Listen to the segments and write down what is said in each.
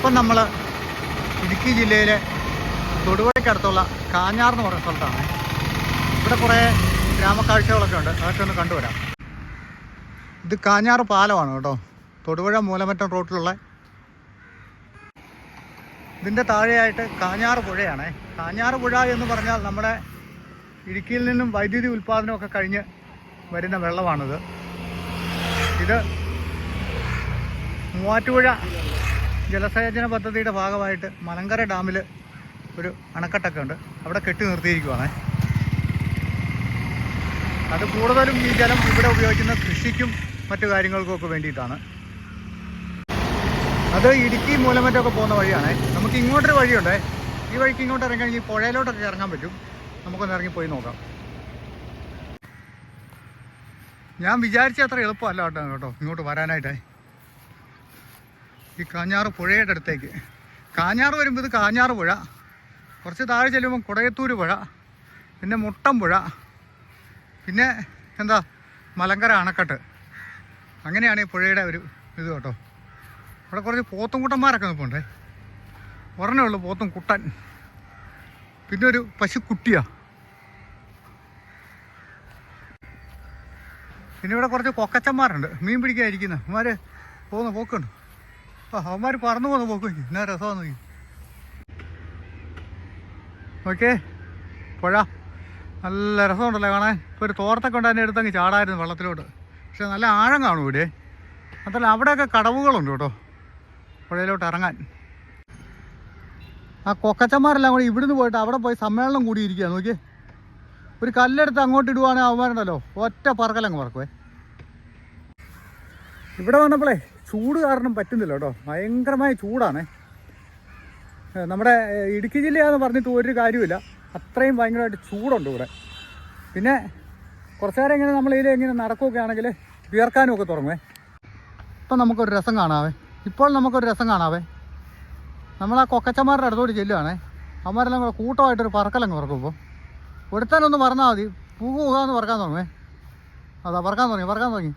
ഇപ്പം നമ്മൾ ഇടുക്കി ജില്ലയിലെ തൊടുപുഴയ്ക്കടുത്തുള്ള കാഞ്ഞാർ എന്ന് പറയുന്ന സ്ഥലത്താണ്. ഇവിടെ കുറേ ഗ്രാമക്കാഴ്ചകളൊക്കെ ഉണ്ട്. അതൊക്കെ ഒന്ന് കണ്ടുവരാം. ഇത് കാഞ്ഞാർ പാലമാണ് കേട്ടോ. തൊടുപുഴ മൂലമറ്റം റോട്ടിലുള്ള ഇതിന്റെ താഴെയായിട്ട് കാഞ്ഞാർ പുഴയാണ്. കാഞ്ഞാർ പുഴ എന്ന് പറഞ്ഞാൽ നമ്മുടെ ഇടുക്കിയിൽ നിന്നും വൈദ്യുതി ഉൽപ്പാദനമൊക്കെ കഴിഞ്ഞ് വരുന്ന വെള്ളമാണിത്. ഇത് മൂവാറ്റുപുഴ ജലസേചന പദ്ധതിയുടെ ഭാഗമായിട്ട് മലങ്കര ഡാമിൽ ഒരു അണക്കെട്ടൊക്കെ ഉണ്ട് അവിടെ കെട്ടി നിർത്തിയിരിക്കുവാണ്. അത് കൂടുതലും ഈ ജലം ഇവിടെ ഉപയോഗിക്കുന്ന കൃഷിക്കും മറ്റു കാര്യങ്ങൾക്കുമൊക്കെ വേണ്ടിയിട്ടാണ്. അത് ഇടുക്കി മൂലമറ്റൊക്കെ പോകുന്ന വഴിയാണ്. നമുക്ക് ഇങ്ങോട്ടൊരു വഴിയുണ്ട്. ഈ വഴിക്ക് ഇങ്ങോട്ട് ഇറങ്ങി ഈ പുഴയിലോട്ടൊക്കെ ഇറങ്ങാൻ പറ്റും. നമുക്കൊന്ന് ഇറങ്ങി പോയി നോക്കാം. ഞാൻ വിചാരിച്ച അത്ര എളുപ്പമല്ല കേട്ടോ കേട്ടോ ഇങ്ങോട്ട് വരാനായിട്ട്. ഈ കാഞ്ഞാറ് പുഴയുടെ അടുത്തേക്ക്. കാഞ്ഞാറ് വരുമ്പോൾ ഇത് കാഞ്ഞാറ് പുഴ. കുറച്ച് താഴെ ചെല്ലുമ്പോൾ കുടയത്തൂർ പുഴ. പിന്നെ മുട്ടം പുഴ. പിന്നെ എന്താ? മലങ്കര അണക്കെട്ട്. അങ്ങനെയാണ് ഈ പുഴയുടെ ഒരു ഇത് കേട്ടോ. അവിടെ കുറച്ച് പോത്തും കുട്ടന്മാരൊക്കെ നിൽപ്പുണ്ടേ. ഒരെണ്ണേ ഉള്ളൂ പോത്തും കുട്ടൻ പിന്നെ ഒരു പശുക്കുട്ടിയാ. പിന്നെ ഇവിടെ കുറച്ച് കൊക്കച്ചന്മാരുണ്ട്. മീൻ പിടിക്കാതിരിക്കുന്ന. അവന്മാർ പോകുന്ന പോക്കുണ്ട്. ആ അവന്മാർ പറന്നു പോകുന്ന പോക്ക് എന്നാ രസമാണ് ഓക്കെ പുഴ. നല്ല രസമുണ്ടല്ലോ കാണാൻ. ഇപ്പോൾ ഒരു തോർത്തൊക്കെ ഉണ്ട് അതിന്റെ അടുത്തങ്ങ് ചാടായിരുന്നു വെള്ളത്തിലോട്ട്. പക്ഷെ നല്ല ആഴം കാണും ഇവിടെ. അതല്ല അവിടെയൊക്കെ കടവുകളുണ്ട് കേട്ടോ. പുഴയിലോട്ട് ഇറങ്ങാൻ. ആ കൊക്കച്ചന്മാരെല്ലാം കൂടി ഇവിടുന്ന് പോയിട്ട് അവിടെ പോയി സമ്മേളനം കൂടിയിരിക്കുക നോക്കിയേ. ഒരു കല്ലെടുത്ത് അങ്ങോട്ട് ഇടുവാണെങ്കിൽ അവന്മാരുണ്ടല്ലോ. ഒറ്റ പറക്കലങ്ങ് പറക്കുവേ. ഇവിടെ വന്നപ്പോഴേ ചൂട് കാരണം പറ്റുന്നില്ല കേട്ടോ. ഭയങ്കരമായ ചൂടാണേ. നമ്മുടെ ഇടുക്കി ജില്ലയാന്ന് പറഞ്ഞിട്ട് ഒരു കാര്യമില്ല അത്രയും ഭയങ്കരമായിട്ട് ചൂടുണ്ട് ഇവിടെ. പിന്നെ കുറച്ച് നേരം ഇങ്ങനെ നമ്മൾ ഇതിൽ ഇങ്ങനെ നടക്കുകയൊക്കെ ആണെങ്കിൽ വിയർക്കാനും ഒക്കെ തുടങ്ങുവേ. ഇപ്പം നമുക്കൊരു രസം കാണാവേ. ഇപ്പോൾ നമുക്കൊരു രസം കാണാവേ. നമ്മൾ ആ കൊക്കച്ചന്മാരുടെ അടുത്തോട്ട് ചെല്ലുവാണേ. അവന്മാരെല്ലാം കൂടെ കൂട്ടമായിട്ടൊരു പറക്കലങ്ങ് പറക്കുമ്പോൾ ഒരുത്തനൊന്ന് പറഞ്ഞാൽ മതി. പൂക എന്ന് പറക്കാൻ തുടങ്ങുവേ. അതാ പറക്കാൻ തുടങ്ങി പറക്കാൻ തുടങ്ങി.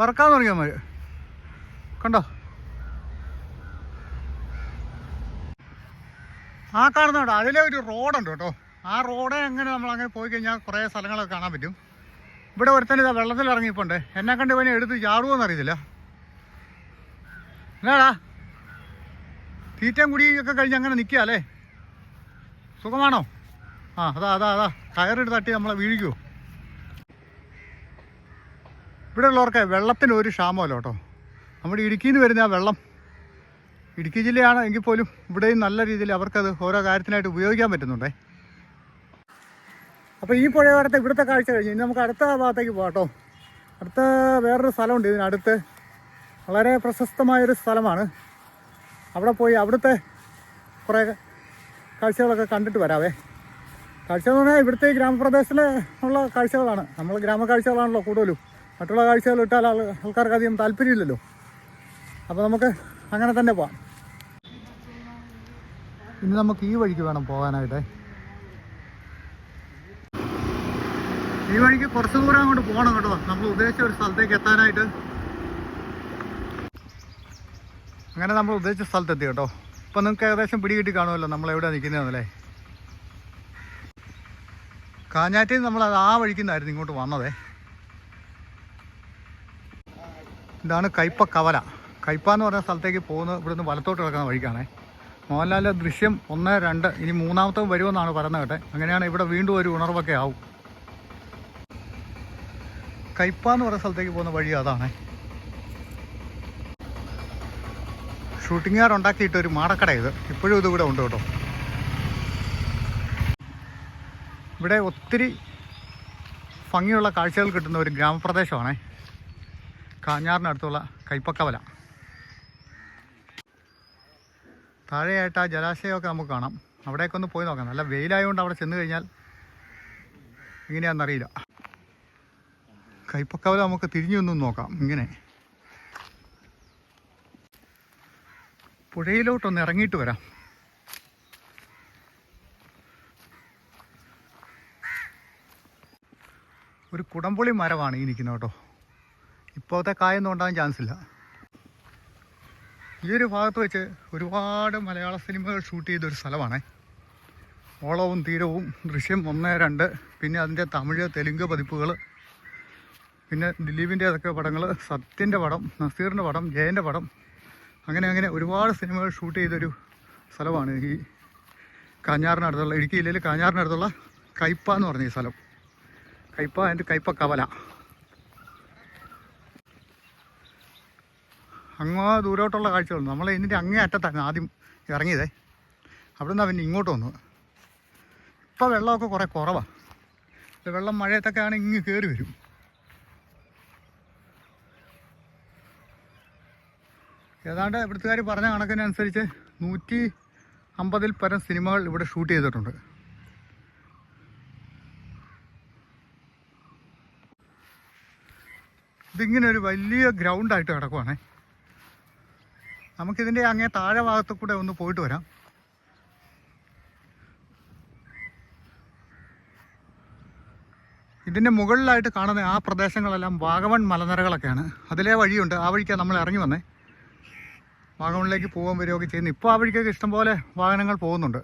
പറക്കാൻ തുടങ്ങി അവന്മാർ കണ്ടോ? ആ കാണുന്നുണ്ടോ അതിലെ ഒരു റോഡുണ്ട് കേട്ടോ. ആ റോഡ് എങ്ങനെ നമ്മൾ അങ്ങനെ പോയി കഴിഞ്ഞാൽ കുറേ സ്ഥലങ്ങളൊക്കെ കാണാൻ പറ്റും. ഇവിടെ ഒരുത്തൻ ഇതാ വെള്ളത്തിൽ ഇറങ്ങിപ്പോണ്ട്. എന്നെ കണ്ട് ഇവനെ എടുത്ത് ചാടുമോന്ന് അറിയത്തില്ല. എന്നാടാ തീറ്റയും കുടിയൊക്കെ കഴിഞ്ഞ് അങ്ങനെ നിൽക്കുക അല്ലേ? സുഖമാണോ? ആ അതാ അതാ അതാ. കയറിട്ട് തട്ടി നമ്മളെ വീഴിക്കുമോ ഇവിടെ ഉള്ളവർക്ക് വെള്ളത്തിന് ഒരു ക്ഷാമമല്ലോ കേട്ടോ. നമ്മുടെ ഇടുക്കിയിൽ നിന്ന് വരുന്ന ആ വെള്ളം ഇടുക്കി ജില്ലയാണ് എങ്കിൽ പോലും ഇവിടെയും നല്ല രീതിയിൽ അവർക്കത് ഓരോ കാര്യത്തിനായിട്ട് ഉപയോഗിക്കാൻ പറ്റുന്നുണ്ടേ. അപ്പോൾ ഈ പുഴയോരത്തെ ഇവിടുത്തെ കാഴ്ച കഴിഞ്ഞ് ഇനി നമുക്ക് അടുത്ത ഭാഗത്തേക്ക് പോകട്ടോ അടുത്ത വേറൊരു സ്ഥലമുണ്ട് ഇതിനടുത്ത് വളരെ പ്രശസ്തമായൊരു സ്ഥലമാണ്. അവിടെ പോയി അവിടുത്തെ കുറേ കാഴ്ചകളൊക്കെ കണ്ടിട്ട് വരാവേ. കാഴ്ച എന്ന് പറഞ്ഞാൽ ഇവിടുത്തെ ഗ്രാമപ്രദേശത്തിലെ ഉള്ള കാഴ്ചകളാണ്. നമ്മൾ ഗ്രാമ കാഴ്ചകളാണല്ലോ കൂടുതലും. മറ്റുള്ള കാഴ്ചകൾ ഇട്ടാൽ ആൾ ആൾക്കാർക്ക് അധികം താല്പര്യമില്ലല്ലോ. അപ്പോൾ നമുക്ക് അങ്ങനെ തന്നെ പോവാം. ഇനി നമുക്ക് ഈ വഴിക്ക് വേണം പോകാനായിട്ട്. ഈ വഴിക്ക് കുറച്ച് ദൂരം അങ്ങോട്ട് പോകണം കേട്ടോ. നമ്മൾ ഉദ്ദേശിച്ച ഒരു സ്ഥലത്തേക്ക് എത്താനായിട്ട്. അങ്ങനെ നമ്മൾ ഉദ്ദേശിച്ച സ്ഥലത്തെത്തി കേട്ടോ. ഇപ്പം നിങ്ങൾക്ക് ഏകദേശം പിടികിട്ടി കാണുമല്ലോ നമ്മൾ എവിടെ നിൽക്കുന്നതെന്നല്ലേ കാഞ്ഞാറ്റിൽ നമ്മൾ അത് ആ വഴിക്ക് നിന്നായിരുന്നു ഇങ്ങോട്ട് വന്നതേ. ഇതാണ് കയ്പ കവല കയ്പ എന്ന് പറഞ്ഞ സ്ഥലത്തേക്ക് പോകുന്ന ഇവിടുന്ന് വലത്തോട്ട് കിടക്കുന്ന വഴിക്കാണേ. മോഹൻലാലിന്റെ ദൃശ്യം ഒന്ന് രണ്ട് ഇനി മൂന്നാമത്തെ വരുമെന്നാണ് പറയുന്നത് കേട്ടെ. അങ്ങനെയാണ് ഇവിടെ വീണ്ടും ഒരു ഉണർവൊക്കെ ആവും. കൈപ്പ എന്ന് പറയുന്ന സ്ഥലത്തേക്ക് പോകുന്ന വഴി അതാണേ. ഷൂട്ടിങ്ങുകാർ ഉണ്ടാക്കിയിട്ട് ഒരു മാടക്കട ഇത്. ഇപ്പോഴും ഇത് ഇവിടെ ഉണ്ട് കേട്ടോ. ഇവിടെ ഒത്തിരി ഭംഗിയുള്ള കാഴ്ചകൾ കിട്ടുന്ന ഒരു ഗ്രാമപ്രദേശമാണേ. കാഞ്ഞാറിനടുത്തുള്ള കൈപ്പക്കവല. താഴെയായിട്ട് ആ ജലാശയമൊക്കെ നമുക്ക് കാണാം. അവിടേക്ക് ഒന്ന് പോയി നോക്കാം. നല്ല വെയിലായതുകൊണ്ട് അവിടെ ചെന്ന് കഴിഞ്ഞാൽ എങ്ങനെയാണെന്നറിയില്ല കൈപ്പക്കവല നമുക്ക് തിരിഞ്ഞു നിന്നും നോക്കാം. ഇങ്ങനെ. പുഴയിലോട്ടൊന്ന് ഇറങ്ങിയിട്ട് വരാം. ഒരു കുടംപുളി മരമാണ് ഈ നിൽക്കുന്നത് കേട്ടോ. ഇപ്പോഴത്തെ കായൊന്നും ഉണ്ടാകാൻ ചാൻസ് ഇല്ല. ഈ ഒരു ഭാഗത്ത് വെച്ച് ഒരുപാട് മലയാള സിനിമകൾ ഷൂട്ട് ചെയ്തൊരു സ്ഥലമാണേ. ഓളവും തീരവും ദൃശ്യം ഒന്ന് രണ്ട് പിന്നെ അതിന്റെ തമിഴ് തെലുങ്ക് പതിപ്പുകൾ പിന്നെ ദിലീപിന്റെ അതൊക്കെ പടങ്ങൾ സത്യന്റെ പടം നസീറിന്റെ പടം ജയന്റെ പടം അങ്ങനെ അങ്ങനെ ഒരുപാട് സിനിമകൾ ഷൂട്ട് ചെയ്തൊരു സ്ഥലമാണ് ഈ കാഞ്ഞാറിനടുത്തുള്ള ഇടുക്കി ജില്ലയിൽ കാഞ്ഞാറിനടുത്തുള്ള കയ്പ എന്ന് പറഞ്ഞ ഈ സ്ഥലം. കയ്പ ആൻഡ് കയ്പ കവല. അങ്ങോ ദൂരോട്ടുള്ള കാഴ്ചകളുണ്ട് നമ്മൾ ഇതിന്റെ അങ്ങേ അറ്റത്താണ് ആദ്യം ഇറങ്ങിയതേ. അവിടെ നിന്നാണ് പിന്നെ ഇങ്ങോട്ട് വന്നു ഇപ്പോൾ വെള്ളമൊക്കെ കുറേ കുറവാണ് വെള്ളം മഴയത്തൊക്കെ ആണ് ഇങ്ങ് കയറി വരും. ഏതാണ്ട് ഇവിടുത്തുകാർ പറഞ്ഞ കണക്കിനനുസരിച്ച് നൂറ്റി അമ്പതിൽ പരം സിനിമകൾ ഇവിടെ ഷൂട്ട് ചെയ്തിട്ടുണ്ട്. ഇതിങ്ങനെ ഒരു വലിയ ഗ്രൗണ്ടായിട്ട് കിടക്കുവാണേ. നമുക്കിതിന്റെ അങ്ങേ താഴെ ഭാഗത്ത് കൂടെ ഒന്ന് പോയിട്ട് വരാം. ഇതിന്റെ മുകളിലായിട്ട് കാണുന്ന ആ പ്രദേശങ്ങളെല്ലാം വാഗമൺ മലനിരകളൊക്കെയാണ്. അതിലെ വഴിയുണ്ട്. ആ വഴിക്കാണ് നമ്മൾ ഇറങ്ങി വന്നേ. വാഗമണിലേക്ക് പോകാൻ വരികയൊക്കെ ചെയ്യുന്നു. ഇപ്പോൾ ആ വഴിക്കൊക്കെ ഇഷ്ടംപോലെ വാഹനങ്ങൾ പോകുന്നുണ്ട്.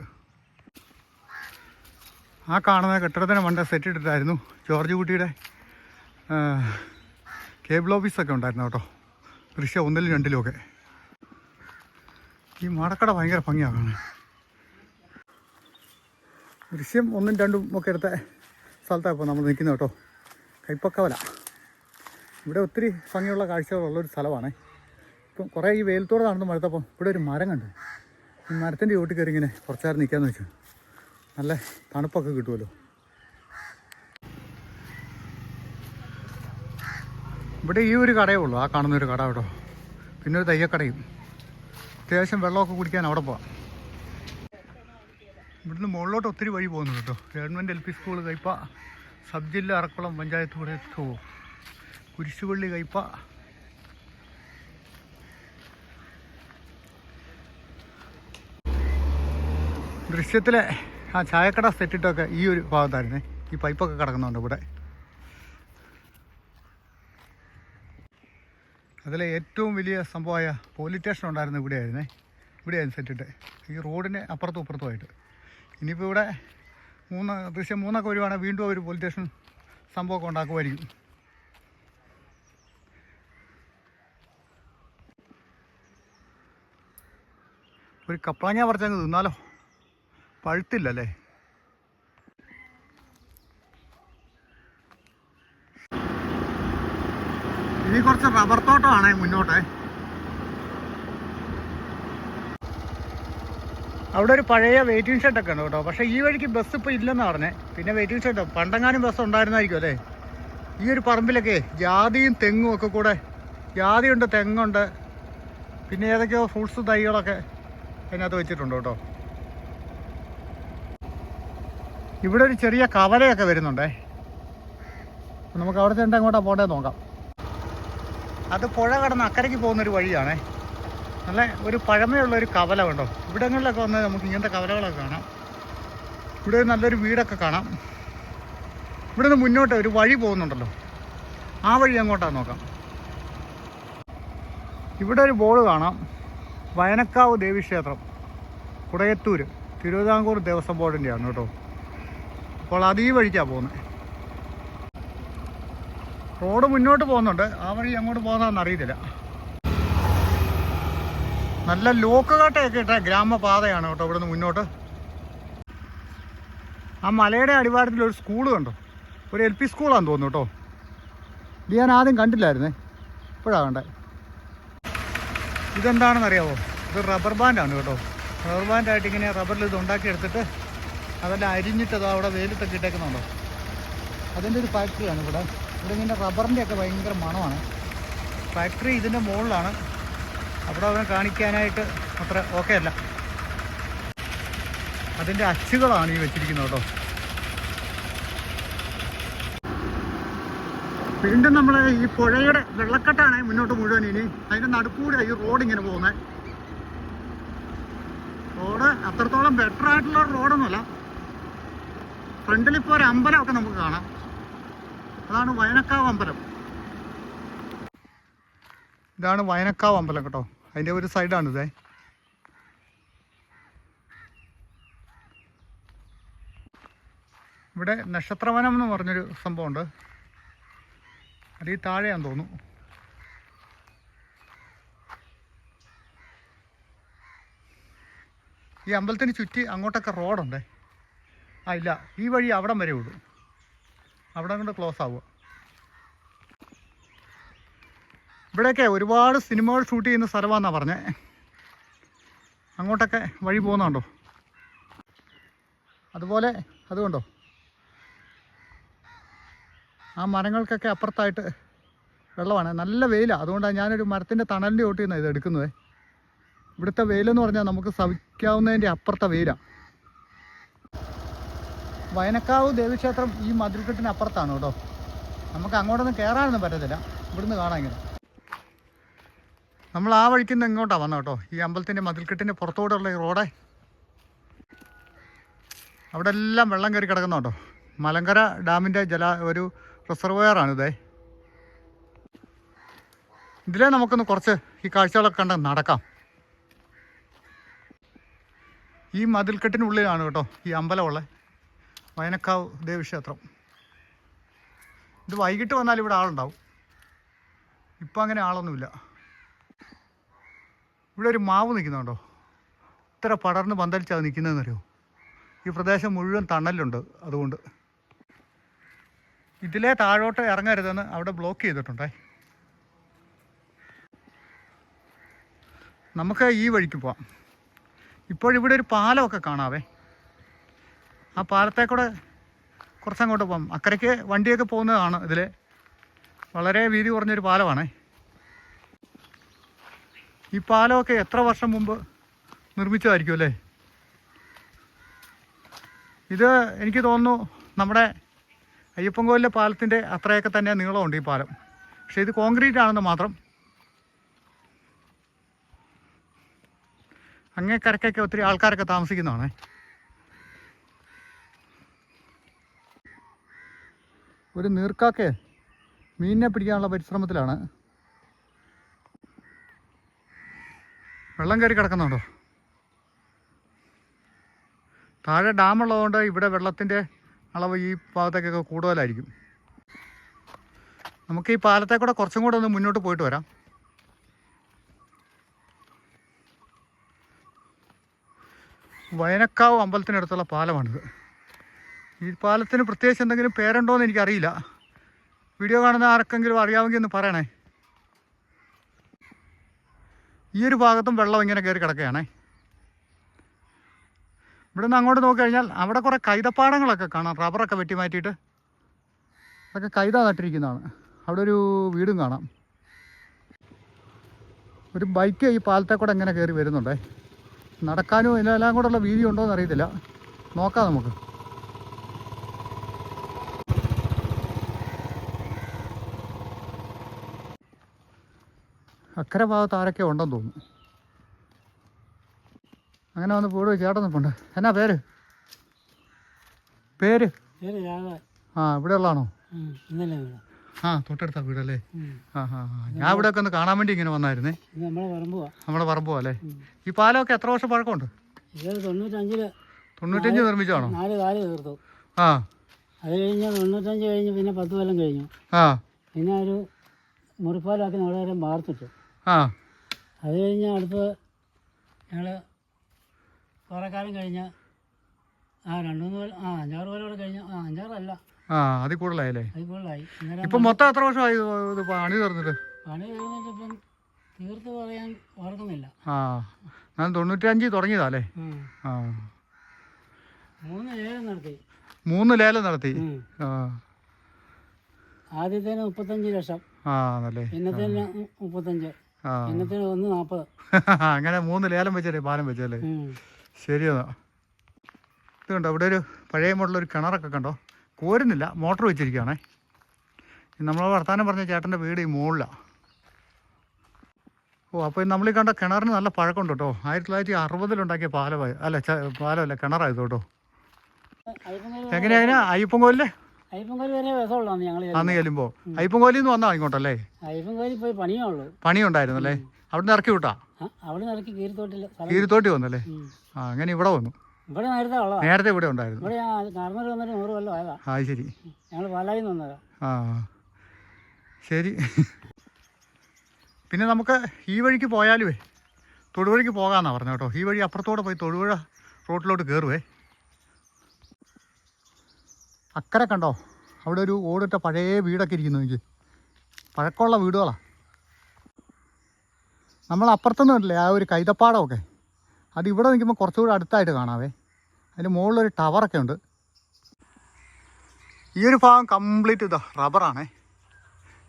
ആ കാണുന്ന കെട്ടിടത്തിന് വണ്ട സെറ്റ് ഇട്ടിട്ടായിരുന്നു ജോർജ് കുട്ടിയുടെ കേബിൾ ഓഫീസൊക്കെ ഉണ്ടായിരുന്നു കേട്ടോ. ദൃശ്യം ഒന്നിലും രണ്ടിലും ഒക്കെ. ഈ മാടക്കട ഭയങ്കര ഭംഗിയാണ്. ദൃശ്യം ഒന്നും രണ്ടും ഒക്കെ എടുത്ത സ്ഥലത്താണ് ഇപ്പോൾ നമ്മൾ നിൽക്കുന്നത് കേട്ടോ. കൈപ്പക്കവല ഇവിടെ ഒത്തിരി ഭംഗിയുള്ള കാഴ്ചകളുള്ളൊരു സ്ഥലമാണ്. ഇപ്പം കുറേ ഈ വെയിലത്തോടെ നടന്ന് മഴത്തപ്പം ഇവിടെ ഒരു മരം കണ്ടു. ഈ മരത്തിന്റെ ചോട്ടിൽ കയറി ഇങ്ങനെ കുറച്ച് നേരം നിൽക്കാമെന്ന് വെച്ചു. നല്ല തണുപ്പൊക്കെ കിട്ടുമല്ലോ. ഇവിടെ ഈ ഒരു കടയേ ഉള്ളൂ. ആ കാണുന്നൊരു കട കേട്ടോ. പിന്നെ ഒരു തയ്യക്കടയും. അത്യാവശ്യം വെള്ളമൊക്കെ കുടിക്കാൻ അവിടെ പോവാം. ഇവിടുന്ന് മുകളിലോട്ട് ഒത്തിരി വഴി പോകുന്നു കേട്ടോ. ഗവൺമെന്റ് എൽ പി സ്കൂൾ കയ്പ സബ് ജില്ല അറക്കുളം പഞ്ചായത്ത് കൂടെ പോകും. കുരിശുപള്ളി കയ്പ ദൃശ്യത്തിലെ ആ ചായക്കട സെറ്റിട്ടൊക്കെ ഈ ഒരു ഭാഗത്തായിരുന്നേ. ഈ പൈപ്പൊക്കെ കിടക്കുന്നുണ്ട് ഇവിടെ. അതിലെ ഏറ്റവും വലിയ സംഭവമായ പോലീസ് സ്റ്റേഷൻ ഉണ്ടായിരുന്നു ഇവിടെയായിരുന്നേ. ഇവിടെയായിരുന്നു സെറ്റിട്ട് ഈ റോഡിന് അപ്പുറത്തും ഇപ്പുറത്തുമായിട്ട് ഇനിയിപ്പോൾ ഇവിടെ മൂന്ന് ദൃശ്യം മൂന്നൊക്കെ വരുവാണെങ്കിൽ വീണ്ടും ഒരു പോലീസ് സ്റ്റേഷൻ സംഭവമൊക്കെ ഉണ്ടാക്കുമായിരിക്കും. ഒരു കപ്പളങ്ങ പറിച്ചങ്ങ് തിന്നാലോ? പഴുത്തില്ലല്ലേ? ഇനി കുറച്ച് റബ്ബർ തോട്ടമാണ് മുന്നോട്ട്. അവിടെ ഒരു പഴയ വെയിറ്റിംഗ് ഷെഡൊക്കെ ഉണ്ട് കേട്ടോ. പക്ഷേ ഈ വഴിക്ക് ബസ് ഇപ്പോൾ ഇല്ലെന്ന് പറഞ്ഞേ. പിന്നെ വെയിറ്റിംഗ് ഷെഡ് പണ്ടെങ്ങാനും ബസ് ഉണ്ടായിരുന്നായിരിക്കും അല്ലേ? ഈ ഒരു പറമ്പിലൊക്കെ ജാതിയും തെങ്ങും ഒക്കെ കൂടെ ജാതിയുണ്ട് തെങ്ങുണ്ട് പിന്നെ ഏതൊക്കെയോ ഫ്രൂട്ട്സ് തൈകളൊക്കെ അതിനകത്ത് വെച്ചിട്ടുണ്ട് കേട്ടോ. ഇവിടെ ഒരു ചെറിയ കവലയൊക്കെ വരുന്നുണ്ടേ. നമുക്ക് അവിടെ ചെണ്ട എങ്ങോട്ടാണ് പോകേണ്ടത് നോക്കാം. അത് പുഴ കടന്ന് അക്കരയ്ക്ക് പോകുന്നൊരു വഴിയാണേ. നല്ല ഒരു പഴമയുള്ള ഒരു കവല കണ്ടോ? ഇവിടങ്ങളിലൊക്കെ വന്നാൽ നമുക്ക് ഇങ്ങനത്തെ കവലകളൊക്കെ കാണാം. ഇവിടെ നല്ലൊരു വീടൊക്കെ കാണാം. ഇവിടെ നിന്ന് മുന്നോട്ട് ഒരു വഴി പോകുന്നുണ്ടല്ലോ. ആ വഴി അങ്ങോട്ടാണ് നോക്കാം. ഇവിടെ ഒരു ബോർഡ് കാണാം. വയനക്കാവ് ദേവീക്ഷേത്രം. കുടയത്തൂർ തിരുവിതാംകൂർ ദേവസ്വം ബോർഡിന്റെയാണ് കേട്ടോ. അപ്പോൾ അത് ഈ വഴിക്കാണ് പോകുന്നത്. റോഡ് മുന്നോട്ട് പോകുന്നുണ്ട്. ആ വഴി അങ്ങോട്ട് പോകുന്നതെന്ന് അറിയത്തില്ല. നല്ല ലോക്ക് കാട്ടയൊക്കെ ഇട്ട ഗ്രാമപാതയാണ് കേട്ടോ ഇവിടുന്ന് മുന്നോട്ട്. ആ മലയുടെ അടിവാരത്തിൽ ഒരു സ്കൂൾ കണ്ടോ. ഒരു എൽ പി സ്കൂളാന്ന് തോന്നുന്നു കേട്ടോ. ഇത് ഞാൻ ആദ്യം കണ്ടില്ലായിരുന്നേ. ഇപ്പോഴാണ് കണ്ടേ. ഇതെന്താണെന്ന് അറിയാവോ? ഇത് റബ്ബർ ബാൻഡാണ് കേട്ടോ. റബ്ബർ ബാൻഡായിട്ട് ഇങ്ങനെ റബ്ബറിൽ ഇത് ഉണ്ടാക്കി എടുത്തിട്ട് അതെല്ലാം അരിഞ്ഞിട്ട് അത് അവിടെ വെയിലത്തൊക്കെ ഇട്ടേക്കുന്നുണ്ടോ? അതിന്റെ ഒരു ഫാക്ടറിയാണ് ഇവിടെ. ഇവിടെ ഇങ്ങനെ റബ്ബറിന്റെ ഒക്കെ ഭയങ്കര മണമാണ്. ഫാക്ടറി ഇതിന്റെ മുകളിലാണ്. അവിടെ അവനെ കാണിക്കാനായിട്ട് അത്ര ഓക്കെ അല്ല. അതിന്റെ അച്ചുകളാണ് ഈ വെച്ചിരിക്കുന്നത് കേട്ടോ. വീണ്ടും നമ്മൾ ഈ പുഴയുടെ വെള്ളക്കെട്ടാണ് മുന്നോട്ട് മുഴുവൻ ഇനി. അതിന്റെ നടുക്കൂടെ ഈ റോഡ് ഇങ്ങനെ പോകുന്നത് റോഡ് അത്രത്തോളം ബെറ്റർ ആയിട്ടുള്ള റോഡൊന്നുമല്ല ഫ്രണ്ടിൽ ഇപ്പോൾ ഒരു അമ്പലമൊക്കെ നമുക്ക് കാണാം. അതാണ് വയനക്കാവ് അമ്പലം. ഇതാണ് വയനക്കാവ് അമ്പലം കേട്ടോ. അതിന്റെ ഒരു സൈഡാണിതേ ഇവിടെ നക്ഷത്രവനം എന്ന് പറഞ്ഞൊരു സംഭവമുണ്ട്. അത് ഈ താഴെയാന്ന് തോന്നുന്നു. ഈ അമ്പലത്തിന് ചുറ്റി അങ്ങോട്ടൊക്കെ റോഡുണ്ടേ ആ ഇല്ല. ഈ വഴി അവിടം വരെ ഉള്ളൂ. അവിടെ കൊണ്ട് ക്ലോസ് ആവുക. ഇവിടെയൊക്കെ ഒരുപാട് സിനിമകൾ ഷൂട്ട് ചെയ്യുന്ന സ്ഥലമാണെന്നാണ് പറഞ്ഞത് അങ്ങോട്ടൊക്കെ വഴി പോകുന്നുണ്ടോ അതുപോലെ അതുകൊണ്ടോ ആ മരങ്ങൾക്കൊക്കെ അപ്പുറത്തായിട്ട് വെള്ളമാണ്. നല്ല വെയിലാണ് അതുകൊണ്ടാണ് ഞാനൊരു മരത്തിന്റെ തണലിന്റെ നിന്നാണ് ഇത് എടുക്കുന്നത്. ഇവിടുത്തെ വെയിലെന്ന് പറഞ്ഞാൽ നമുക്ക് സഹിക്കാവുന്നതിന്റെ അപ്പുറത്തെ വെയിലാണ് വയനക്കാവ് ദേവീക്ഷേത്രം ഈ മതിൽക്കെട്ടിന് അപ്പുറത്താണ് കേട്ടോ. നമുക്ക് അങ്ങോട്ടൊന്നും കയറാനൊന്നും പറ്റത്തില്ല. ഇവിടുന്ന് കാണാൻ ഇങ്ങനെ. നമ്മൾ ആ വഴിക്ക് നിന്ന് ഇങ്ങോട്ടാണ് വന്നത് കേട്ടോ. ഈ അമ്പലത്തിന്റെ മതിൽക്കെട്ടിന്റെ പുറത്തോടുള്ള ഈ റോഡേ. അവിടെ എല്ലാം വെള്ളം കയറി കിടക്കുന്ന കേട്ടോ. മലങ്കര ഡാമിന്റെ ജല ഒരു റിസർവയറാണിതേ ഇതിലേ നമുക്കൊന്ന് കുറച്ച് ഈ കാഴ്ചകളൊക്കെ കണ്ട് നടക്കാം. ഈ മതിൽക്കെട്ടിനുള്ളിലാണ് കേട്ടോ ഈ അമ്പലമുള്ളത്. വയനക്കാവ് ദേവീക്ഷേത്രം. ഇത് വൈകിട്ട് വന്നാൽ ഇവിടെ ആളുണ്ടാവും. ഇപ്പം അങ്ങനെ ആളൊന്നുമില്ല. ഇവിടെ ഒരു മാവ് നിൽക്കുന്നുണ്ടോ? ഇത്ര പടർന്ന് പന്തലിച്ചാണ് നിൽക്കുന്നതെന്നറിയോ? ഈ പ്രദേശം മുഴുവൻ തണലുണ്ട് അതുകൊണ്ട്. ഇതിലെ താഴോട്ട് ഇറങ്ങരുതെന്ന് അവിടെ ബ്ലോക്ക് ചെയ്തിട്ടുണ്ടേ. നമുക്ക് ഈ വഴിക്ക് പോവാം. ഇപ്പോഴിവിടെ ഒരു പാലമൊക്കെ കാണാവേ. ആ പാലത്തെ കൂടെ കുറച്ചങ്ങോട്ട് പോകാം. അക്കരയ്ക്ക് വണ്ടിയൊക്കെ പോകുന്നതാണ് ഇതിൽ വളരെ വീതി കുറഞ്ഞൊരു പാലമാണ്. ഈ പാലമൊക്കെ എത്ര വർഷം മുമ്പ് നിർമ്മിച്ചതായിരിക്കും അല്ലേ? ഇത് എനിക്ക് തോന്നുന്നു നമ്മുടെ അയ്യപ്പൻകോലിലെ പാലത്തിന്റെ അത്രയൊക്കെ തന്നെ നീളമുണ്ട് ഈ പാലം. പക്ഷെ ഇത് കോൺക്രീറ്റ് ആണെന്ന് മാത്രം. അങ്ങേ കരക്കൊക്കെ ഒത്തിരി ആൾക്കാരൊക്കെ താമസിക്കുന്നതാണേ. ഒരു നീർക്കാക്കെ മീനിനെ പിടിക്കാനുള്ള പരിശ്രമത്തിലാണ്. വെള്ളം കയറി കിടക്കുന്നുണ്ടോ? താഴെ ഡാമുള്ളതുകൊണ്ട് ഇവിടെ വെള്ളത്തിന്റെ അളവ് ഈ ഭാഗത്തേക്കൊക്കെ കൂടുതലായിരിക്കും. നമുക്ക് ഈ പാലത്തെ കൂടെ കുറച്ചും കൂടെ ഒന്ന് മുന്നോട്ട് പോയിട്ട് വരാം. വയനക്കാവ് അമ്പലത്തിനടുത്തുള്ള പാലമാണിത്. ഈ പാലത്തിന് പ്രത്യേകിച്ച് എന്തെങ്കിലും പേരുണ്ടോ എന്ന് എനിക്കറിയില്ല. വീഡിയോ കാണുന്ന ആർക്കെങ്കിലും അറിയാമെങ്കിൽ ഒന്ന് പറയണേ. ഈ ഒരു ഭാഗത്തും വെള്ളം ഇങ്ങനെ കയറി കിടക്കുകയാണേ. ഇവിടെ നിന്ന് അങ്ങോട്ട് നോക്കിക്കഴിഞ്ഞാൽ അവിടെ കുറേ കൈതപ്പാടങ്ങളൊക്കെ കാണാം. റബ്ബറൊക്കെ വെട്ടി മാറ്റിയിട്ട്. അതൊക്കെ കൈത നട്ടിരിക്കുന്നതാണ്. അവിടെ ഒരു വീടും കാണാം. ഒരു ബൈക്ക് ഈ പാലത്തെ കൂടെ എങ്ങനെ കയറി വരുന്നുണ്ടേ. നടക്കാനും ഇതിനെല്ലാം കൂടെ ഉള്ള വീതി ഉണ്ടോ അറിയത്തില്ല. നോക്കാം നമുക്ക്. അക്കരെ ഭാഗത്ത് ആരൊക്കെ ഉണ്ടെന്ന് തോന്നുന്നു. അങ്ങനെ വന്ന് പോടുക ചേട്ടൻ നിൽപ്പുണ്ട് എന്നാ പേര്? പേര്? ആ ഇവിടെ ഉള്ളതാണോ ആ തൊട്ടടുത്ത വീടല്ലേ? ആ. ഞാൻ ഇവിടെയൊക്കെ ഒന്ന് കാണാൻ വേണ്ടി ഇങ്ങനെ വന്നായിരുന്നേ. നമ്മളെ പറമ്പോ അല്ലേ? ഈ പാലമൊക്കെ എത്ര വർഷം പഴക്കമുണ്ട്? തൊണ്ണൂറ്റഞ്ച് നിർമ്മിച്ചാണോ ആ. അത് കഴിഞ്ഞ് തൊണ്ണൂറ്റഞ്ച് കഴിഞ്ഞ് പിന്നെ പത്ത് കൊല്ലം കഴിഞ്ഞു. ആ. പിന്നെ ഒരു മുറിപ്പാലാക്കി നമ്മളെ വരെ ആ. അത് കഴിഞ്ഞ അടുത്ത് ഞങ്ങൾ കുറേ കാലം കഴിഞ്ഞ ആ രണ്ടുമൂന്ന് കൊല്ലം ആ അഞ്ചാറ് കൊല്ലം കൂടെ കഴിഞ്ഞ് ആ അഞ്ചാറല്ല. ആ അതിൽ കൂടുതലായല്ലേ? അതിൽ കൂടുതലായി. അന്നേരം ഇപ്പം മൊത്തം എത്ര വർഷമായി ഇത് ഇത് പണി തീർന്നിട്ട്? പണി കഴിഞ്ഞിട്ടിപ്പം തീർത്ത് പറയാൻ ഓർക്കുന്നില്ല. ആ ഞാൻ തൊണ്ണൂറ്റഞ്ച് തുടങ്ങിയതാ അല്ലേ ഉം. ആ. മൂന്ന് ലേലം നടത്തി. മൂന്ന് ലേലം നടത്തി. ഉം. ആ. ആദ്യത്തേന് മുപ്പത്തഞ്ച് ലക്ഷം. ആ അതല്ലേ പിന്നത്തേന് മുപ്പത്തഞ്ച്. ഒന്ന് നാൽപ്പത് അങ്ങനെ മൂന്ന് ലേലം വെച്ചല്ലേ പാലം വെച്ചല്ലേ. ശരിയെന്നാ ഇത് കണ്ടോ ഇവിടെ ഒരു പഴയ മോഡൽ ഒരു കിണറൊക്കെ കണ്ടോ? കോരുന്നില്ല മോട്ടർ വെച്ചിരിക്കുകയാണേ നമ്മൾ വർത്താനം പറഞ്ഞ ചേട്ടന്റെ വീട് ഈ മുകളിലാണ് ഓ അപ്പോൾ നമ്മൾ ഈ കണ്ട കിണറിന് നല്ല പഴക്കമുണ്ട് കേട്ടോ. ആയിരത്തി തൊള്ളായിരത്തി അറുപതിലുണ്ടാക്കിയ പാലമായി അല്ല പാലമല്ല കിണറായത് കേട്ടോ. എങ്ങനെയാ വിസമുള്ളതാണ് ഞങ്ങൾ അന്ന് ചെല്ലുമ്പോൾ അയ്യപ്പൻകോലിൽ നിന്ന് വന്നാ ഇങ്ങോട്ടല്ലേ? അയ്യപ്പൻകോലിൽ പോയി പണിയേ ഉള്ളൂ പണിയുണ്ടായിരുന്നല്ലേ? അവിടെ നിന്ന് ഇറക്കി വിട്ടാ? ആ അവിടെ നിന്ന് ഇറക്കി കീരിത്തോട്ടില്ല കീരിത്തോട്ടി വന്നല്ലേ. ആ അങ്ങനെ ഇവിടെ വന്നു. ഇവിടെ നേരത്തെ നേരത്തെ ഇവിടെ ഉണ്ടായിരുന്നു. ഇവിടെ ഞാൻ നടന്നൊരു വന്നിട്ട് നൂറ് കൊല്ലം ആയതാ. ആ ശരി. ഞങ്ങൾ വന്നതാ. ആ ശരി. പിന്നെ നമുക്ക് ഈ വഴിക്ക് പോയാലുവേ തൊടുവഴിക്ക് പോകാമെന്നാണ് പറഞ്ഞു കേട്ടോ. ഈ വഴി അപ്പുറത്തോടെ പോയി തൊടുപുഴ റോട്ടിലോട്ട് കയറുവേ അക്കരെ കണ്ടോ? അവിടെ ഒരു ഓടിട്ട പഴയ വീടൊക്കെ ഇരിക്കുന്നു എനിക്ക്. പഴക്കമുള്ള വീടുകളാണ് നമ്മൾ അപ്പുറത്തുനിന്ന് ഇല്ലേ ആ ഒരു കൈതപ്പാടമൊക്കെ. അത് ഇവിടെ നിൽക്കുമ്പോൾ കുറച്ചുകൂടി അടുത്തായിട്ട് കാണാവേ. അതിന് മുകളിലൊരു ടവറൊക്കെ ഉണ്ട്. ഈ ഒരു ഭാഗം കംപ്ലീറ്റ് ഇതാ റബ്ബറാണേ.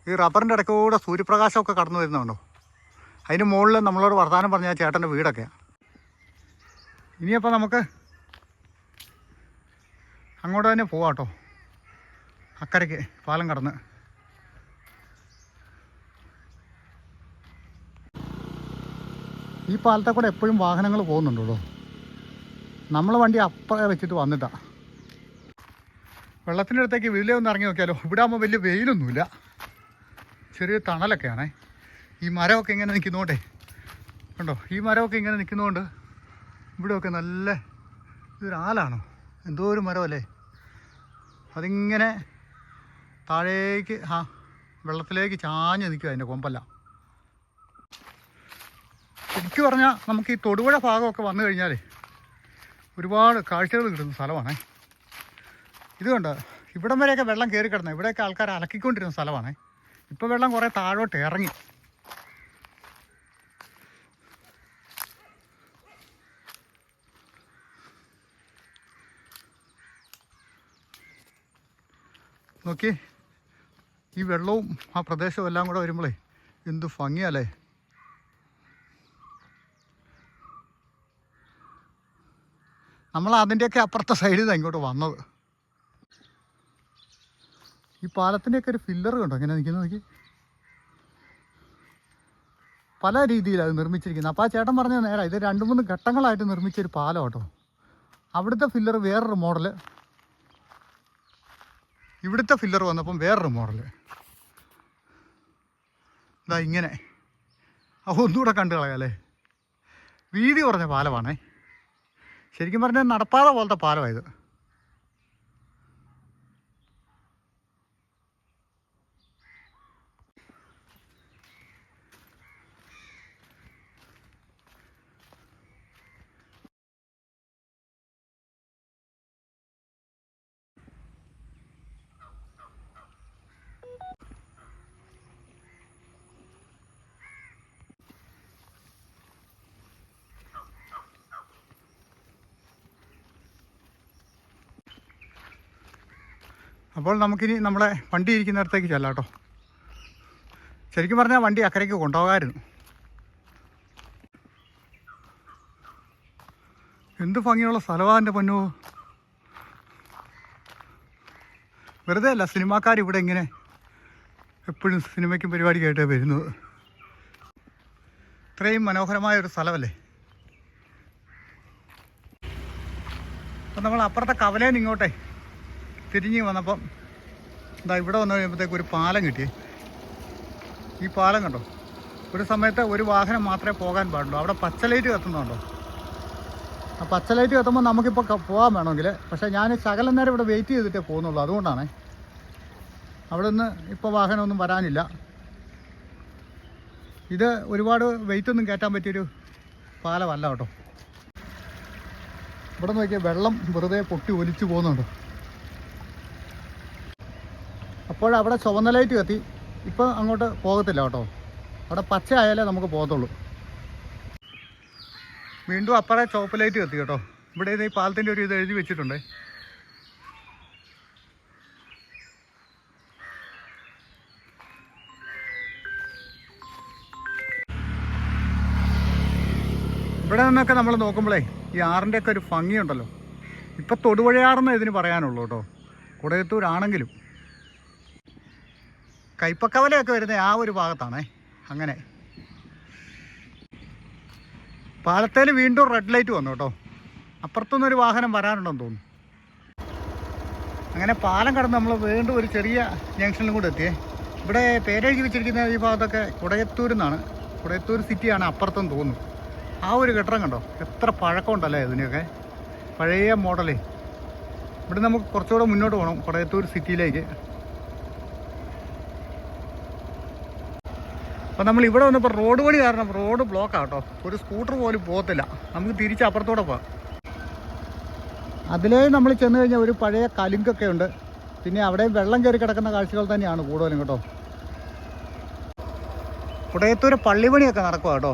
ഈ റബ്ബറിന്റെ ഇടയ്ക്കൂടെ സൂര്യപ്രകാശമൊക്കെ കടന്നു വരുന്നുണ്ടോ? അതിന് മുകളിൽ നമ്മളോട് വർത്തമാനം പറഞ്ഞ ചേട്ടന്റെ വീടൊക്കെയാണ് ഇനിയപ്പോൾ നമുക്ക് അങ്ങോട്ട് തന്നെ പോവാം കേട്ടോ. അക്കരയ്ക്ക് പാലം കടന്ന്. ഈ പാലത്തെ കൂടെ എപ്പോഴും വാഹനങ്ങൾ പോകുന്നുണ്ടല്ലോ നമ്മൾ വണ്ടി അപ്പുറം വെച്ചിട്ട് വന്നിട്ടാ. വെള്ളത്തിന്റെ അടുത്തേക്ക് വീട്ടിലേ ഒന്ന് ഇറങ്ങി നോക്കിയാലോ. ഇവിടെ ആകുമ്പോൾ വലിയ വെയിലൊന്നുമില്ല. ചെറിയ തണലൊക്കെയാണേ. ഈ മരമൊക്കെ ഇങ്ങനെ നിൽക്കുന്നതുകൊണ്ടേ കണ്ടോ? ഈ മരമൊക്കെ ഇങ്ങനെ നിൽക്കുന്നതുകൊണ്ട് ഇവിടെയൊക്കെ നല്ല ഇതൊരാലാണോ എന്തോ ഒരു മരമല്ലേ? അതിങ്ങനെ താഴേക്ക് ആ വെള്ളത്തിലേക്ക് ചാഞ്ഞ് നിൽക്കുക അതിന്റെ കൊമ്പല്ല. ശരിക്കും പറഞ്ഞാൽ നമുക്ക് ഈ തൊടുപുഴ ഭാഗമൊക്കെ വന്നു കഴിഞ്ഞാൽ ഒരുപാട് കാഴ്ചകൾ കിട്ടുന്ന സ്ഥലമാണേ. ഇത് കണ്ടോ? ഇവിടം വരെയൊക്കെ വെള്ളം കയറി കിടന്നു. ഇവിടെയൊക്കെ ആൾക്കാർ അലക്കിക്കൊണ്ടിരുന്ന സ്ഥലമാണേ. ഇപ്പോൾ വെള്ളം കുറേ താഴോട്ട് ഇറങ്ങി. നോക്കി. ഈ വെള്ളവും ആ പ്രദേശവും എല്ലാം കൂടെ വരുമ്പോഴേ എന്ത് ഭംഗിയല്ലേ? നമ്മൾ അതിന്റെയൊക്കെ അപ്പുറത്തെ സൈഡിൽ നിന്ന് ഇങ്ങോട്ട് വന്നത്. ഈ പാലത്തിന്റെയൊക്കെ ഒരു ഫില്ലർ കണ്ടോ? എങ്ങനെ നിൽക്കുന്നത് നോക്കി. പല രീതിയിലാണ് നിർമ്മിച്ചിരിക്കുന്നത്. അപ്പോൾ ആ ചേട്ടൻ പറഞ്ഞ നേരെ ഇത് രണ്ട് മൂന്ന് ഘട്ടങ്ങളായിട്ട് നിർമ്മിച്ചൊരു പാലം കേട്ടോ. അവിടുത്തെ ഫില്ലർ വേറൊരു മോഡൽ ഇവിടുത്തെ ഫില്ലർ വന്നപ്പം വേറൊരു മോഡൽ ഇതാ ഇങ്ങനെ. അപ്പോൾ ഒന്നുകൂടെ കണ്ടു കളയാല്ലേ വീതി കുറഞ്ഞ പാലമാണേ. ശരിക്കും പറഞ്ഞാൽ നടപ്പാത പോലത്തെ പാലമായത് അപ്പോൾ നമുക്കിനി നമ്മളെ വണ്ടി ഇരിക്കുന്നിടത്തേക്ക് ചെല്ലാം കേട്ടോ. ശരിക്കും പറഞ്ഞാൽ വണ്ടി അക്കരയ്ക്ക് കൊണ്ടുപോകാമായിരുന്നു എന്ത് ഭംഗിയുള്ള സ്ഥലമാണ് എന്റെ പൊന്നു? വെറുതെ അല്ല സിനിമാക്കാർ ഇവിടെ ഇങ്ങനെ എപ്പോഴും സിനിമയ്ക്കും പരിപാടിക്കായിട്ട് വരുന്നത്. ഇത്രയും മനോഹരമായ ഒരു സ്ഥലമല്ലേ? അപ്പം നമ്മൾ അപ്പുറത്തെ കവലേന്ന് ഇങ്ങോട്ടേ തിരിഞ്ഞ് വന്നപ്പം എന്താ ഇവിടെ വന്നു കഴിയുമ്പോഴത്തേക്ക് ഒരു പാലം കിട്ടി. ഈ പാലം കണ്ടോ? ഒരു സമയത്ത് ഒരു വാഹനം മാത്രമേ പോകാൻ പാടുള്ളൂ. അവിടെ പച്ച ലൈറ്റ് കത്തുന്നുണ്ടോ? ആ പച്ച ലൈറ്റ് കത്തുമ്പോൾ നമുക്കിപ്പോൾ പോകാൻ വേണമെങ്കിൽ പക്ഷേ ഞാൻ ശകലം നേരം ഇവിടെ വെയിറ്റ് ചെയ്തിട്ടേ പോകുന്നുള്ളൂ. അതുകൊണ്ടാണ്. അവിടെ നിന്ന് ഇപ്പോൾ വാഹനമൊന്നും വരാനില്ല. ഇത് ഒരുപാട് വെയിറ്റ് ഒന്നും കയറ്റാൻ പറ്റിയൊരു പാലമല്ല കേട്ടോ. ഇവിടെ നോക്കിയാൽ വെള്ളം വെറുതെ പൊട്ടി ഒലിച്ചു പോകുന്നുണ്ടോ. അപ്പോൾ അവിടെ ചുവന്ന ലൈറ്റ് കത്തി. ഇപ്പം അങ്ങോട്ട് പോകത്തില്ല കേട്ടോ. അവിടെ പച്ച ആയാലേ നമുക്ക് പോകത്തുള്ളൂ. വീണ്ടും അപ്പറേ ചുവപ്പ് ലൈറ്റ് കത്തി കേട്ടോ. ഇവിടെ ഈ പാലത്തിന്റെ ഒരു ഇത് എഴുതി വെച്ചിട്ടുണ്ട്. ഇവിടെ നിന്നൊക്കെ നമ്മൾ നോക്കുമ്പോഴേ ഈ ആറിന്റെ ഒക്കെ ഒരു ഭംഗിയുണ്ടല്ലോ. ഇപ്പം തൊടുപുഴയാറെന്ന് ഇതിന് പറയാനുള്ളൂ കേട്ടോ. കുടയത്തൂരാണെങ്കിലും. കൈപ്പക്കവലയൊക്കെ വരുന്ന ആ ഒരു ഭാഗത്താണേ. അങ്ങനെ. പാലത്തേൽ വീണ്ടും റെഡ് ലൈറ്റ് വന്നു കേട്ടോ. അപ്പുറത്തുനിന്നൊരു വാഹനം വരാനുണ്ടെന്ന് തോന്നുന്നു. അങ്ങനെ പാലം കടന്ന് നമ്മൾ വീണ്ടും ഒരു ചെറിയ ജംഗ്ഷനിലും കൂടെ എത്തിയേ. ഇവിടെ പേരെഴുതി വെച്ചിരിക്കുന്ന ഈ ഭാഗത്തൊക്കെ കുടയത്തൂർ എന്നാണ് കുടയത്തൂർ സിറ്റിയാണ് അപ്പുറത്തെന്ന് തോന്നുന്നു. ആ ഒരു കെട്ടിടം കണ്ടോ? എത്ര പഴക്കമുണ്ടല്ലേ ഇതിനൊക്കെ പഴയ മോഡലേ. ഇവിടെ നമുക്ക് കുറച്ചുകൂടെ മുന്നോട്ട് പോകണം കുടയത്തൂർ സിറ്റിയിലേക്ക്. അപ്പം നമ്മൾ ഇവിടെ വന്നപ്പോൾ റോഡ് പണി കാരണം റോഡ് ബ്ലോക്കാണ് കേട്ടോ ഒരു സ്കൂട്ടർ പോലും പോകത്തില്ല. നമുക്ക് തിരിച്ച് അപ്പുറത്തോടെ പോകാം. അതിലേ നമ്മൾ ചെന്ന് കഴിഞ്ഞാൽ ഒരു പഴയ കലുങ്കൊക്കെ ഉണ്ട്. പിന്നെ അവിടെ വെള്ളം കയറി കിടക്കുന്ന കാഴ്ചകൾ തന്നെയാണ് കൂടുതലും കേട്ടോ. കുടയത്തൂർ പള്ളിപണിയൊക്കെ നടക്കുക കേട്ടോ.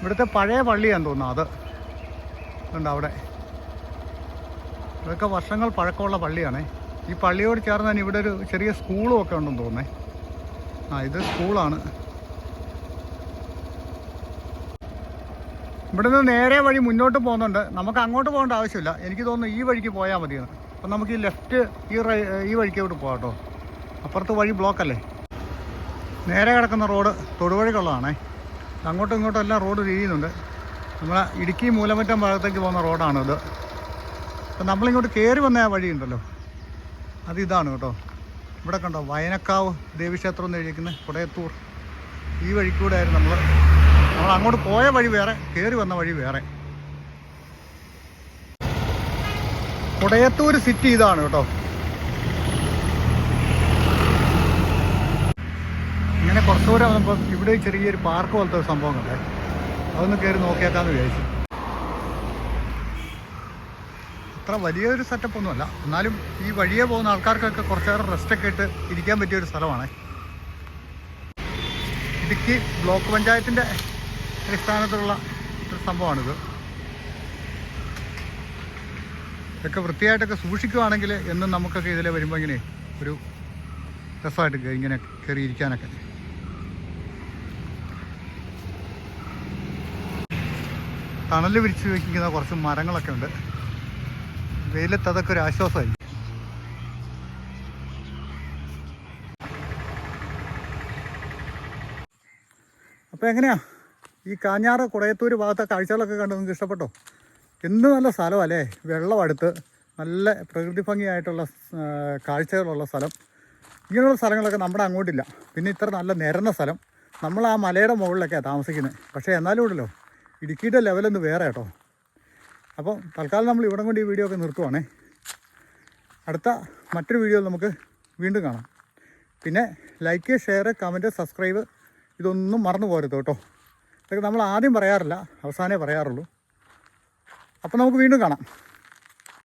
ഇവിടുത്തെ പഴയ പള്ളിയാന്ന് തോന്നുന്നു അത്. ഉണ്ട് അവിടെ. ഇതൊക്കെ വർഷങ്ങൾ പഴക്കമുള്ള പള്ളിയാണേ. ഈ പള്ളിയോട് ചേർന്ന് തന്നെ ഇവിടെ ഒരു ചെറിയ സ്കൂളും ഒക്കെ ഉണ്ടെന്ന് തോന്നേ ആ ഇത് സ്കൂളാണ്. ഇവിടുന്ന് നേരെ വഴി മുന്നോട്ട് പോകുന്നുണ്ട്. നമുക്ക് അങ്ങോട്ട് പോകേണ്ട ആവശ്യമില്ല. എനിക്ക് തോന്നുന്നു ഈ വഴിക്ക് പോയാൽ മതിയെന്ന്. അപ്പം നമുക്ക് ഈ ലെഫ്റ്റ് ഈ ഈ വഴിക്കോട്ട് പോകാം അപ്പുറത്ത് വഴി ബ്ലോക്കല്ലേ? നേരെ കിടക്കുന്ന റോഡ് തൊടുവഴിക്കുള്ളതാണേ. അങ്ങോട്ടും ഇങ്ങോട്ടും എല്ലാം റോഡ് തിരിയുന്നുണ്ട്. നമ്മളെ ഇടുക്കി മൂലമറ്റം ഭാഗത്തേക്ക് പോകുന്ന റോഡാണിത്. അപ്പം നമ്മളിങ്ങോട്ട് കയറി വന്ന ആ വഴിയുണ്ടല്ലോ. അത് ഇതാണ് കേട്ടോ. ഇവിടെ കണ്ടോ വയനക്കാവ് ദേവീക്ഷേത്രം എന്ന് എഴുതിയിരിക്കുന്നത് കുടയത്തൂർ. ഈ വഴിക്കൂടെ ആയിരുന്നു നമ്മൾ നമ്മൾ അങ്ങോട്ട് പോയ വഴി വേറെ കയറി വന്ന വഴി വേറെ. കുടയത്തൂർ സിറ്റി ഇതാണ് കേട്ടോ. ഇങ്ങനെ കുറച്ചുകൂടെ വന്നപ്പോൾ ഇവിടെ ചെറിയൊരു പാർക്ക് പോലത്തെ ഒരു സംഭവം കണ്ടേ. അതൊന്ന് കയറി നോക്കിയേക്കാന്ന് വിചാരിച്ചു. അത്ര വലിയൊരു സെറ്റപ്പ് ഒന്നുമല്ല. എന്നാലും ഈ വഴിയെ പോകുന്ന ആൾക്കാർക്കൊക്കെ കുറച്ചേറെ റെസ്റ്റൊക്കെ ഇട്ട് ഇരിക്കാൻ പറ്റിയ ഒരു സ്ഥലമാണ്. ഇടുക്കി ബ്ലോക്ക് പഞ്ചായത്തിന്റെ അടിസ്ഥാനത്തിലുള്ള ഒരു സംഭവമാണിത്. ഇതൊക്കെ വൃത്തിയായിട്ടൊക്കെ സൂക്ഷിക്കുവാണെങ്കിൽ എന്നും നമുക്കൊക്കെ ഇതിലെ വരുമ്പോൾ ഇങ്ങനെ ഒരു രസമായിട്ട് ഇങ്ങനെ കയറി ഇരിക്കാനൊക്കെ വിരിച്ച് വയ്ക്കുന്ന കുറച്ച് മരങ്ങളൊക്കെ ഉണ്ട്. വെയിലത്ത് അതൊക്കെ ഒരു ആശ്വാസമായി. അപ്പോൾ എങ്ങനെയാ? ഈ കാഞ്ഞാറ് കുടയത്തൂർ ഭാഗത്തെ കാഴ്ചകളൊക്കെ കണ്ട് നിങ്ങൾക്ക് ഇഷ്ടപ്പെട്ടോ? എന്ത് നല്ല സ്ഥലമല്ലേ? വെള്ളമടുത്ത് നല്ല പ്രകൃതി ഭംഗിയായിട്ടുള്ള കാഴ്ചകളുള്ള സ്ഥലം. ഇങ്ങനെയുള്ള സ്ഥലങ്ങളൊക്കെ നമ്മുടെ അങ്ങോട്ടില്ല. പിന്നെ ഇത്ര നല്ല നിരന്ന സ്ഥലം. നമ്മൾ ആ മലയുടെ മുകളിലൊക്കെയാണ് താമസിക്കുന്നത്. പക്ഷേ എന്നാലും ഉണ്ടല്ലോ ഇടുക്കിയുടെ ലെവലൊന്ന് വേറെ കേട്ടോ. അപ്പോൾ തൽക്കാലം നമ്മൾ ഇവിടം കൊണ്ട് ഈ വീഡിയോ ഒക്കെ നിർത്തുവാണേ. അടുത്ത മറ്റൊരു വീഡിയോ നമുക്ക് വീണ്ടും കാണാം. പിന്നെ ലൈക്ക് ഷെയർ കമന്റ് സബ്സ്ക്രൈബ് ഇതൊന്നും മറന്നു പോരുത് കേട്ടോ. ഇതൊക്കെ നമ്മൾ ആദ്യം പറയാറില്ല അവസാനേ പറയാറുള്ളൂ. അപ്പോൾ നമുക്ക് വീണ്ടും കാണാം.